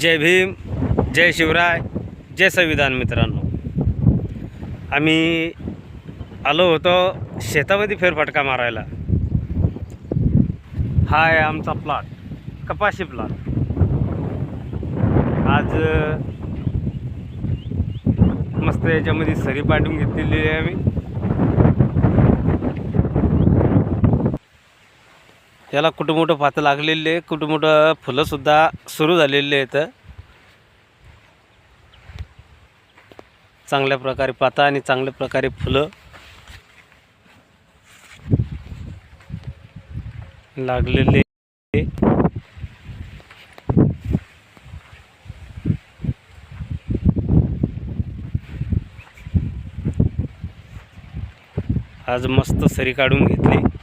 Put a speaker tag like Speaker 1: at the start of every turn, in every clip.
Speaker 1: जय भीम जय शिवराय जय संविधान मित्रांनो. आम्ही आलो होतो शेतामध्ये फेरफटका मारायला. हा आहे आमचा प्लॉट कपाशी प्लॉट आज मस्त याच्यामध्ये सरी पाठवून घेतलेली आहे आम्ही. याला कुठं मोठं पातं लागलेले आहे. कुठं मोठं फुलंसुद्धा सुरू झालेली आहेत. चांगल्या प्रकारे पाता आणि चांगल्या प्रकारे फुलं लागलेले आज मस्त सरी काढून घेतली.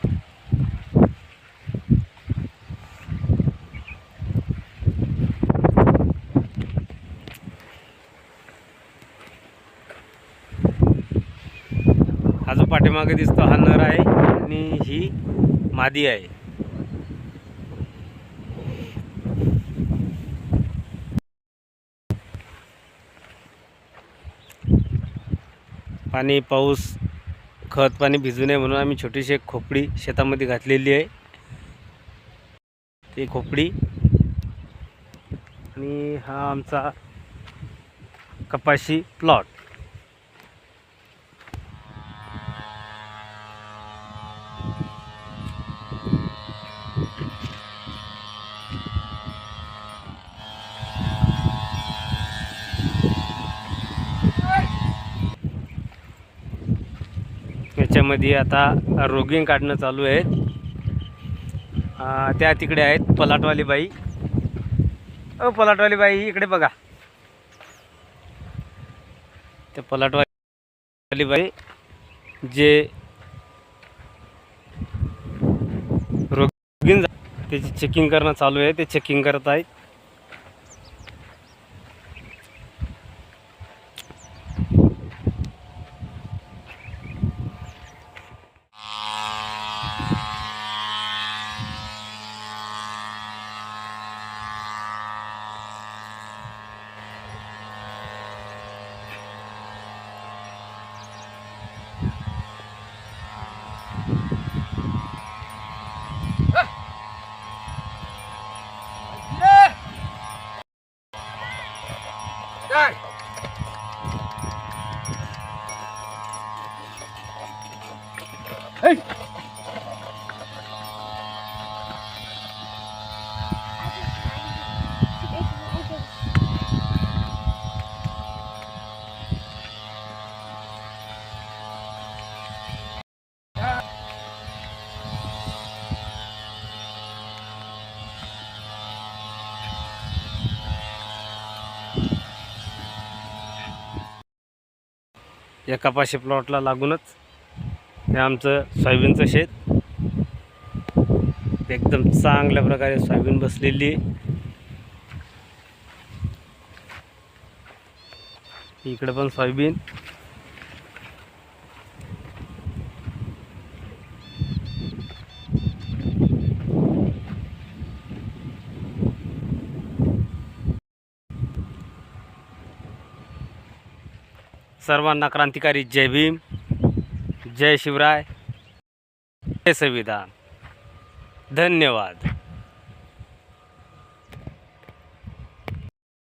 Speaker 1: हा जो पाठीमागे दिसतो हा नर आहे आणि ही मादी आहे. पाणी पाऊस खत पाणी भिजू नये म्हणून आम्ही छोटीशी एक खोपडी शेतामध्ये घातलेली आहे. ती खोपडी आणि हा आमचा कपाशी प्लॉट त्याच्यामध्ये आता रोगिंग काढणं चालू आहे. त्या तिकडे आहेत पलाटवाली बाई. अ पलाटवाली बाई इकडे बघा. त्या पलाटवाली बाई जे रोगिंग त्याची चेकिंग करणं चालू आहे. ते चेकिंग करत आहेत. Hey! या कपाशी प्लॉटला लागूनच हे आमचं सोयाबीनचं शेत. एकदम चांगल्या प्रकारे सोयाबीन बसलेली इकडं पण सोयाबीन. सर्वांना क्रांतिकारी जय भीम जय शिवराय जय संविधान. धन्यवाद.